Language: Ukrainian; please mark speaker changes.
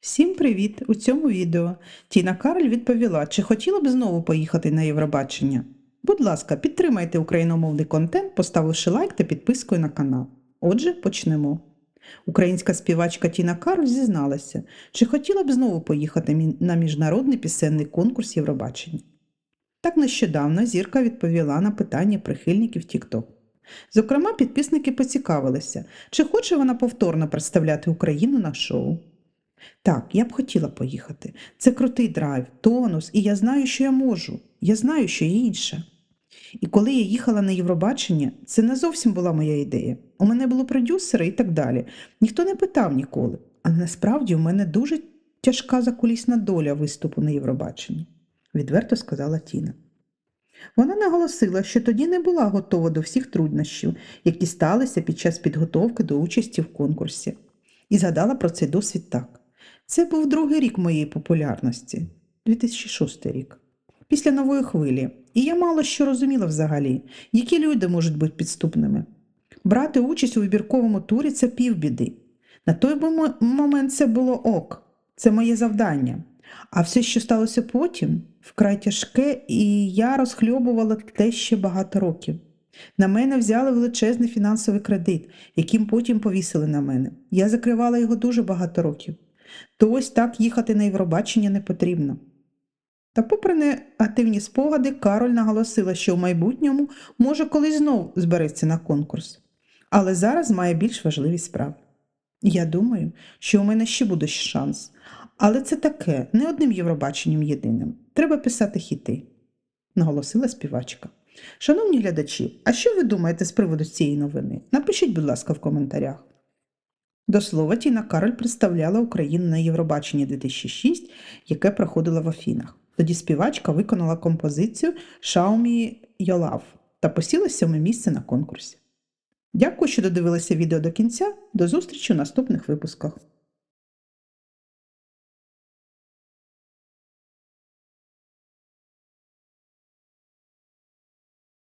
Speaker 1: Всім привіт! У цьому відео Тіна Кароль відповіла, чи хотіла б знову поїхати на Євробачення. Будь ласка, підтримайте україномовний контент, поставивши лайк та підпискою на канал. Отже, почнемо. Українська співачка Тіна Кароль зізналася, чи хотіла б знову поїхати на міжнародний пісенний конкурс Євробачення. Так нещодавно зірка відповіла на питання прихильників TikTok. Зокрема, підписники поцікавилися, чи хоче вона повторно представляти Україну на шоу. Так, я б хотіла поїхати. Це крутий драйв, тонус, і я знаю, що я можу. Я знаю, що є інше. І коли я їхала на Євробачення, це не зовсім була моя ідея. У мене були продюсери і так далі. Ніхто не питав ніколи. Але насправді у мене дуже тяжка закулісна доля виступу на Євробаченні, відверто сказала Тіна. Вона наголосила, що тоді не була готова до всіх труднощів, які сталися під час підготовки до участі в конкурсі, і згадала про цей досвід так. Це був другий рік моєї популярності, 2006 рік, після нової хвилі. І я мало що розуміла взагалі, які люди можуть бути підступними. Брати участь у вибірковому турі це півбіди. На той момент це було ок, це моє завдання. А все, що сталося потім, вкрай тяжке, і я розхльобувала те ще багато років. На мене взяли величезний фінансовий кредит, яким потім повісили на мене. Я закривала його дуже багато років. То ось так їхати на Євробачення не потрібно. Та, попри негативні спогади, Кароль наголосила, що в майбутньому може колись знов збереться на конкурс, але зараз має більш важливі справи. Я думаю, що у мене ще буде шанс, але це таке, не одним Євробаченням єдиним. Треба писати хіти, наголосила співачка. Шановні глядачі, а що ви думаєте з приводу цієї новини? Напишіть, будь ласка, в коментарях. До слова, Тіна Кароль представляла Україну на Євробаченні 2006, яке проходило в Афінах. Тоді співачка виконала композицію Xiaomi Your Love та посіла сьоме місце на конкурсі. Дякую, що додивилися відео до кінця. До зустрічі у наступних випусках.